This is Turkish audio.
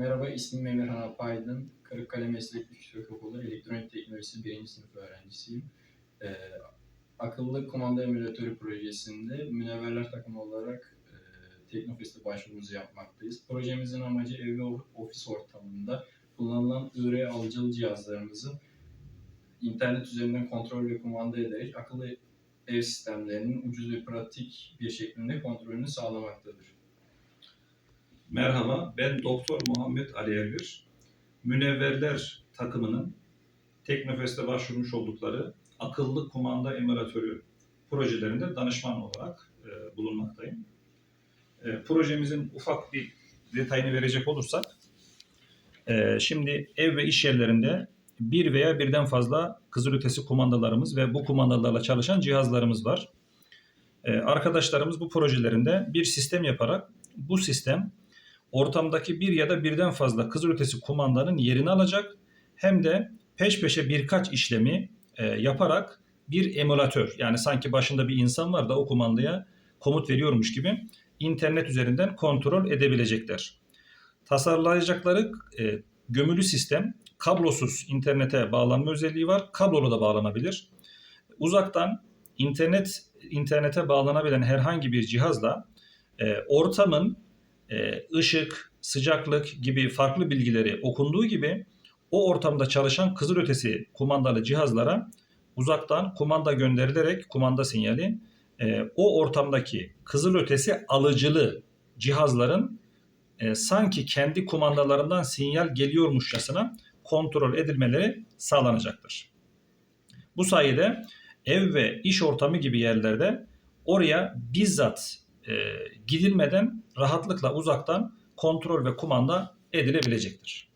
Merhaba, ismim Emirhan Apaydın. Kırıkkale Meslek Yüksekokulu Elektronik Teknolojisi 1. sınıf öğrencisiyim. Ee, akıllı kumanda emülatörü projesinde münevverler takımı olarak e, Teknofest'e başvurumuzu yapmaktayız. Projemizin amacı ev ve ofis ortamında kullanılan üreye alıcılı cihazlarımızı internet üzerinden kontrol ve kumanda ederek akıllı ev sistemlerinin ucuz ve pratik bir şekilde kontrolünü sağlamaktadır. Merhaba, ben Doktor Muhammed Ali Ergür. Münevverler takımının Teknofest'e başvurmuş oldukları akıllı kumanda emülatörü projelerinde danışman olarak e, bulunmaktayım. E, projemizin ufak bir detayını verecek olursak, e, şimdi ev ve iş yerlerinde bir veya birden fazla kızılötesi kumandalarımız ve bu kumandalarla çalışan cihazlarımız var. E, arkadaşlarımız bu projelerinde bir sistem yaparak bu sistem ortamdaki bir ya da birden fazla kızılötesi kumandanın yerini alacak hem de peş peşe birkaç işlemi e, yaparak bir emülatör yani sanki başında bir insan var da o kumandaya komut veriyormuş gibi internet üzerinden kontrol edebilecekler. Tasarlayacakları e, gömülü sistem kablosuz internete bağlanma özelliği var. Kablolu da bağlanabilir. Uzaktan internet internete bağlanabilen herhangi bir cihazla e, ortamın ışık, sıcaklık gibi farklı bilgileri okunduğu gibi o ortamda çalışan kızılötesi kumandalı cihazlara uzaktan kumanda gönderilerek kumanda sinyali e, o ortamdaki kızılötesi alıcılı cihazların e, sanki kendi kumandalarından sinyal geliyormuşçasına kontrol edilmeleri sağlanacaktır. Bu sayede ev ve iş ortamı gibi yerlerde oraya bizzat e, gidilmeden rahatlıkla uzaktan kontrol ve kumanda edilebilecektir.